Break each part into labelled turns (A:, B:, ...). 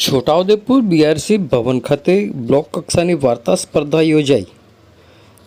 A: Chhota Udepur BRC ભવન ખાતે block કક્ષાની વાર્તા સ્પર્ધા યોજાઈ.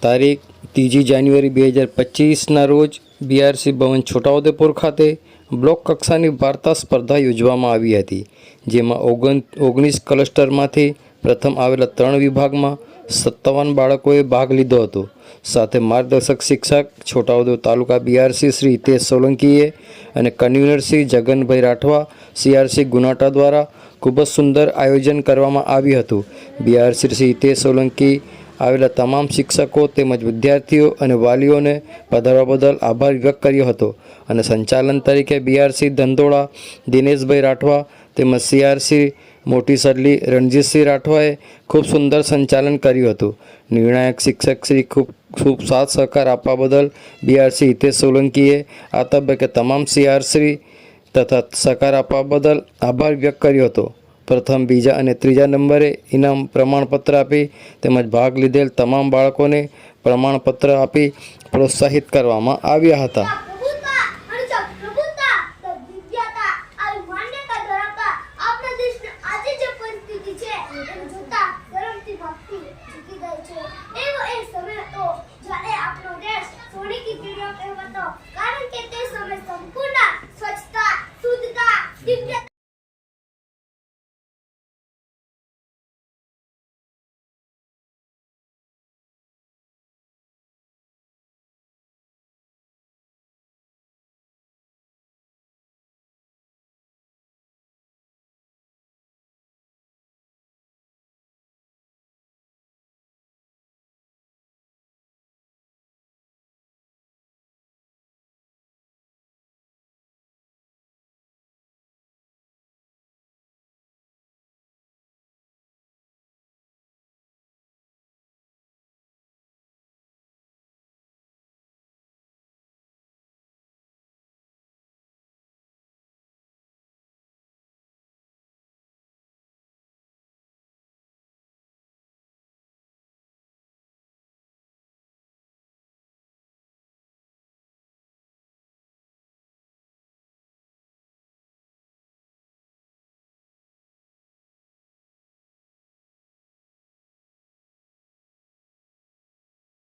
A: તારીખ ત્રીજી જાન્યુઆરી બે હજાર પચીસના રોજ બીઆરસી ભવન છોટાઉદેપુર ખાતે બ્લોક કક્ષાની વાર્તા સ્પર્ધા યોજવામાં આવી હતી, જેમાં ઓગણ ઓગણીસ ક્લસ્ટરમાંથી પ્રથમ આવેલા ત્રણ વિભાગમાં સત્તાવન બાળકોએ ભાગ લીધો હતો. સાથે માર્ગદર્શક શિક્ષક છોટાઉદેપુર તાલુકા બીઆરસી શ્રી હિતેશ સોલંકીએ અને કન્વીનર શ્રી જગનભાઈ રાઠવા સીઆરસી ગુનાટા દ્વારા ખૂબ જ સુંદર આયોજન કરવામાં આવ્યું હતું. બીઆરસી શ્રી હિતેશ સોલંકી આવેલા તમામ શિક્ષકો તેમજ વિદ્યાર્થીઓ અને વાલીઓને પધારવા બદલ આભાર વ્યક્ત કર્યો હતો અને સંચાલન તરીકે બીઆરસી ધંધોળા દિનેશભાઈ રાઠવા તેમજ સીઆરસી મોટી સડલી રણજીતસિંહ રાઠવાએ ખૂબ સુંદર સંચાલન કર્યું હતું. નિર્ણાયક શિક્ષક શ્રી ખૂબ ખૂબ સાથ સહકાર આપવા બદલ બીઆરસી હિતેશ સોલંકીએ આ તબક્કે તમામ સીઆરસી તથા સહકાર આપવા બદલ આભાર વ્યક્ત કર્યો હતો. પ્રથમ, બીજા અને ત્રીજા નંબરે ઇનામ પ્રમાણપત્ર આપી તેમજ ભાગ લીધેલ તમામ બાળકોને પ્રમાણપત્ર આપી પ્રોત્સાહિત કરવામાં આવ્યા હતા.